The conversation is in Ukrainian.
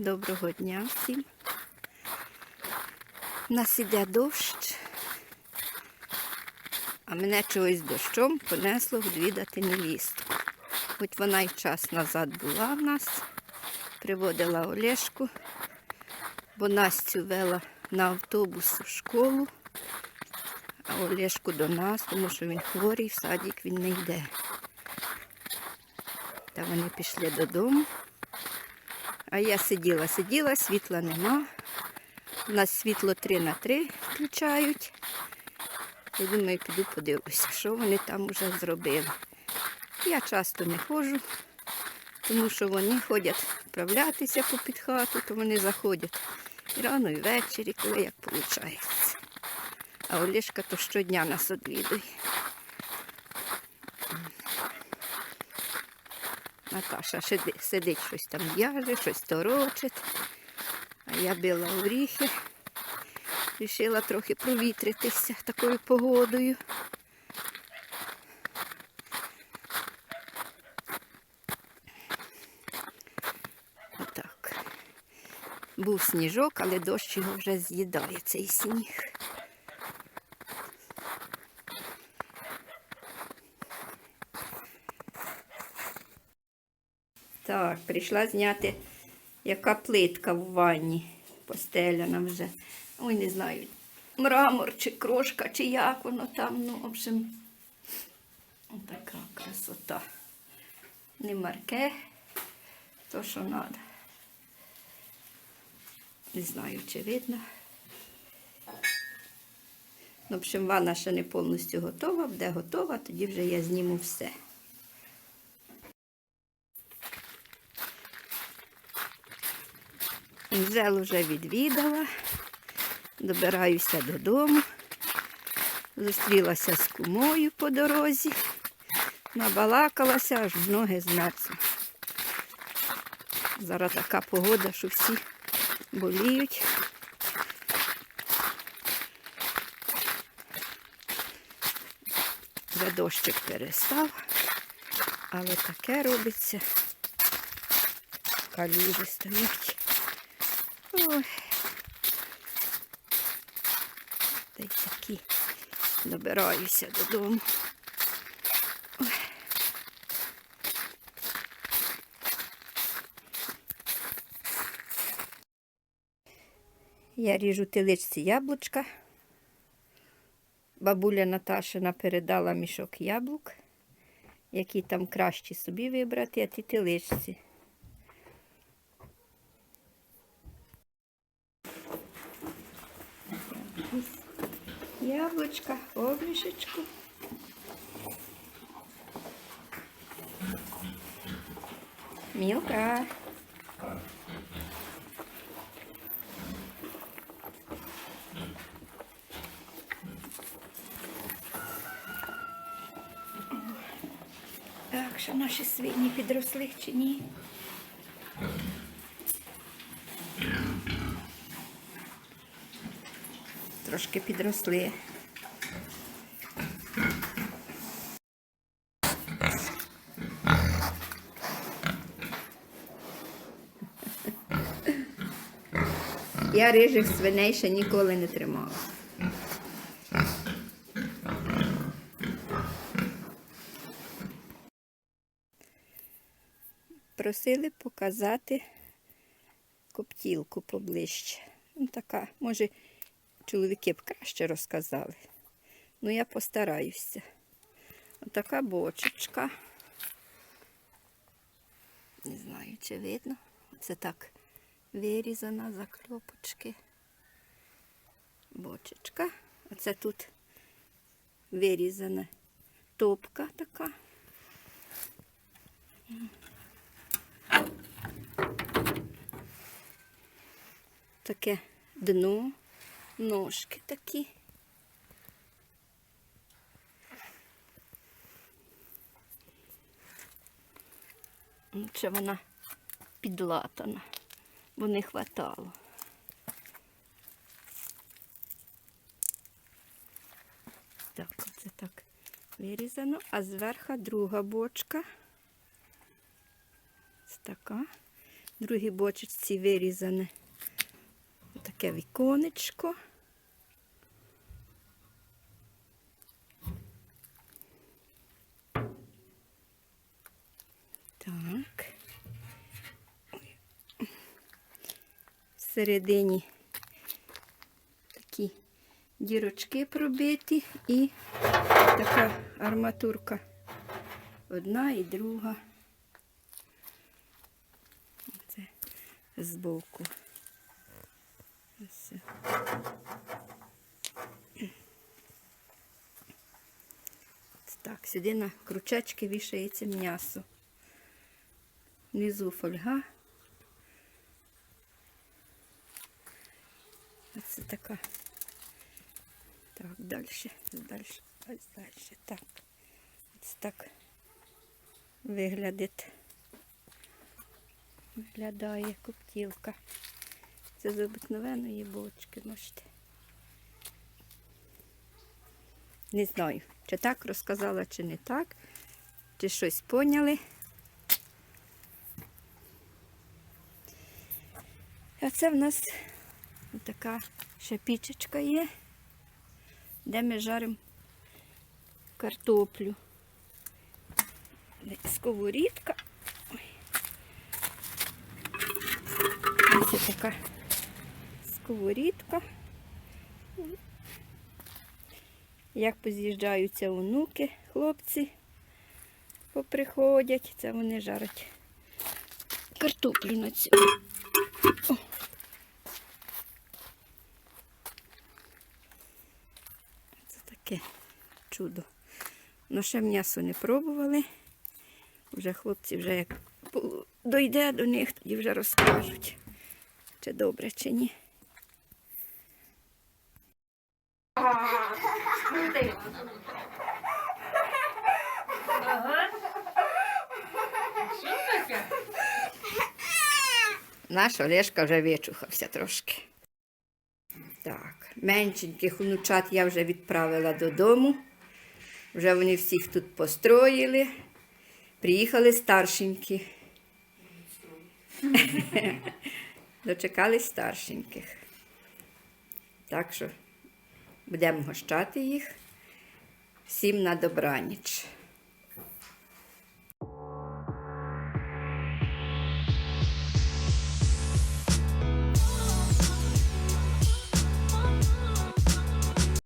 Доброго дня всім. У нас іде дощ, а мене чогось дощом понесло відвідати невістку. Хоч вона й час назад була в нас, приводила Олешку, бо Настю вела на автобус в школу, а Олешку до нас, тому що він хворий, в садик він не йде. Та вони пішли додому. А я сиділа, сиділа, світла нема. У нас світло 3 на 3 включають. Я думаю, піду подивлюся, що вони там вже зробили. Я часто не ходжу, тому що вони ходять вправлятися попід хату, то вони заходять і рано, і ввечері, коли як виходить. А Олешка то щодня нас відвідує. Наташа сидить, щось там в'яже, щось торочить. А я била оріхи. Рішила трохи провітритися такою погодою. Отак. Був сніжок, але дощ його вже з'їдає цей сніг. Так, прийшла зняти, яка плитка в ванні постеляна вже. Ой, не знаю, мрамор чи крошка, чи як воно там. Ну, в общем, така красота. Не марке, то що треба. Не знаю, чи видно. В общем, ванна ще не повністю готова, буде готова, тоді вже я зніму все. Зел вже відвідала, добираюся додому, зустрілася з кумою по дорозі, набалакалася, аж ноги змерзли. Зараз така погода, що всі боліють. Вже дощик перестав, але таке робиться. Калюжі стоять. Ой. Та й такі добираюся додому. Я ріжу теличці яблучка. Бабуля Наташина передала мішок яблук, які там кращі собі вибрати, а ті теличці. Яблучка, обрішечку. Мілка. Так, що наші свині підросли чи ні? Трошки підросли. Я рижих свиней ще ніколи не тримала. Просили показати коптілку поближче. Ну, така, може, чоловіки б краще розказали. Ну, я постараюся. Отака бочечка. Не знаю, чи видно. Це так вирізана закльопочки. Бочечка. Оце тут вирізана топка така. Таке дно, ножки такі. Чи вона підлатана, бо не хватало. Так, оце так вирізано, а зверху друга бочка. Ось така. другій бочечці вирізане таке віконечко. Так. Ой. Всередині такі дірочки пробиті і така арматурка. Одна і друга. Це збоку. Ось. Так, сюди на крючечки вішається м'ясо. Внизу фольга. Оце така. Так, далі, далі, ось далі. Так. Ось так виглядить. Виглядає коптілка. Це з обикновеної бочки, можете. Не знаю, чи так розказала, чи не так, чи щось поняли. А це в нас така ще пічечка є, де ми жаримо картоплю. Сковорідка. Ось така сковорідка. Як поз'їжджаються онуки, хлопці поприходять, це вони жарять картоплю на цю. Це таке чудо. Ну, ще м'ясо не пробували. Вже хлопці вже як дойде до них, тоді вже розкажуть, чи добре, чи ні. Що таке? Наш Олешка вже вичухався трошки. Так, меншеньких внучат я вже відправила додому. Вже вони всіх тут построїли. Приїхали старшенькі. Дочекались старшеньких. Так що будемо гощати їх. Всім на добраніч.